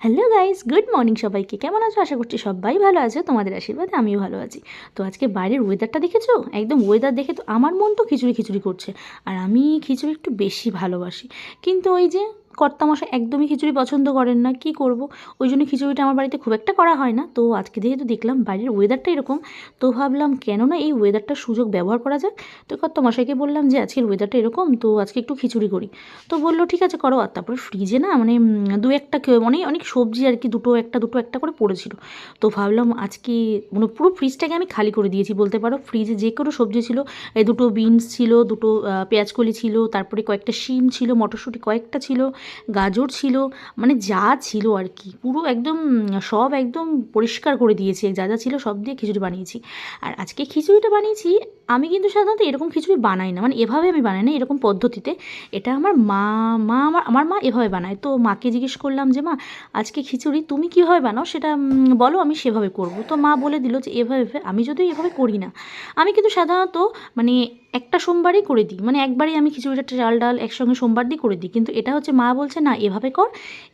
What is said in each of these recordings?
Hello guys, good morning সবাইকে। কেমন আছো? আশা করছি সবাই ভালো আছে। তোমাদের আশীর্বাদে আমিও ভালো আছি। তো আজকে বাইরের ওয়েদারটা দেখেছ? একদম ওয়েদার দেখে তো আমার মন তো খিচুড়ি খিচুড়ি করছে। আর আমি খিচুড়ি একটু বেশি ভালোবাসি। কিন্তু ওই যে কর্তামশাই একদমই খিচুড়ি পছন্দ করেন না, কি করব? ওই জন্য খিচুড়িটা আমার বাড়িতে খুব একটা করা হয় না। তো আজকে যেহেতু দেখলাম বাইরের ওয়েদারটা এরকম, তো ভাবলাম কেন না এই ওয়েদারটার সুযোগ ব্যবহার করা যাক। তো কর্তামশাইকে বললাম যে, আজকের ওয়েদারটা এরকম, তো আজকে একটু খিচুড়ি করি। তো বলল, ঠিক আছে, করো। আর তারপরে ফ্রিজে না মানে দু একটা মানে অনেক সবজি আর কি, দুটো একটা দুটো একটা করে পড়েছিল। তো ভাবলাম আজকে মানে পুরো ফ্রিজটাকে আমি খালি করে দিয়েছি বলতে পারো। ফ্রিজে যে কোনো সবজি ছিল, এই দুটো বিনস ছিল, দুটো পেঁয়াজকলি ছিল, তারপরে কয়েকটা শিম ছিল, মটরশুঁটি কয়েকটা ছিল গাজর ছিল মানে যা ছিল আর কি, পুরো একদম, সব একদম পরিষ্কার করে দিয়েছি, যা যা ছিল সব দিয়ে খিচুড়ি বানিয়েছি। আর আজকে খিচুড়িটা বানিয়েছি, আমি কিন্তু সাধারণত এরকম খিচুড়ি বানাই না মানে এভাবে আমি বানাই না এরকম পদ্ধতিতে, এটা আমার মা মা আমার আমার মা এভাবে বানায়। তো মাকে জিজ্ঞেস করলাম যে, মা, আজকে খিচুড়ি তুমি কীভাবে বানাও? সেটা বলো, আমি সেভাবে করব। তো মা বলে দিল যে এভাবে। আমি যদিও এভাবে করি না। আমি কিন্তু সাধারণত মানে একটা সোমবারই করে দিই। মানে একবারই আমি খিচুড়িটা চাল, ডাল একসঙ্গে সোমবার দিয়ে করে দিই। কিন্তু এটা হচ্ছে মা বলছে, না, এভাবে কর,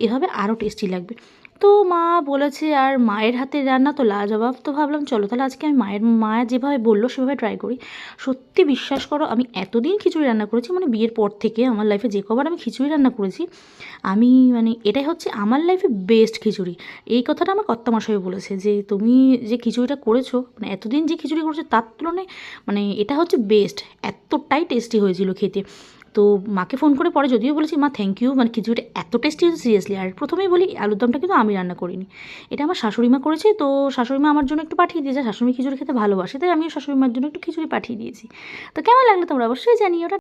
এভাবে আরও টেস্টি লাগবে। তো মা বলেছে, আর মায়ের হাতের রান্না তো লাজবাব। তো ভাবলাম, চলো তাহলে আজকে আমি মায়ের, মা যেভাবে বলল, সেভাবে ট্রাই করি। সত্যি বিশ্বাস করো, আমি এতদিন খিচুড়ি রান্না করেছি মানে বিয়ের পর থেকে আমার লাইফে যে কবার আমি খিচুড়ি রান্না করেছি, আমি মানে এটাই হচ্ছে আমার লাইফে বেস্ট খিচুড়ি। এই কথাটা আমার কর্তামশাই বলেছে যে, তুমি যে খিচুড়িটা করেছ মানে এতদিন যে খিচুড়ি করেছ, তার তুলনায় মানে এটা হচ্ছে বেস্ট এতটাই টেস্টি হয়েছিল খেতে। তো মাকে ফোন করে পরে যদিও বলেছি, মা থ্যাংক ইউ মানে খিচুড়িটা এত টেস্টি হয়েছে সিরিয়াসলি আর প্রথমেই বলি, আলুর দমটা কিন্তু আমি রান্না করিনি। এটা আমার শাশুড়িমা করেছে, তো শাশুড়িমা আমার জন্য একটু পাঠিয়ে দিয়েছে। শাশুড়ি খিচুড়ি খেতে ভালোবাসে, তাই আমিও শাশুড়িমার জন্য একটু খিচুড়ি পাঠিয়ে দিয়েছি। তো কেমন লাগল তোমরা অবশ্যই জানি ওটা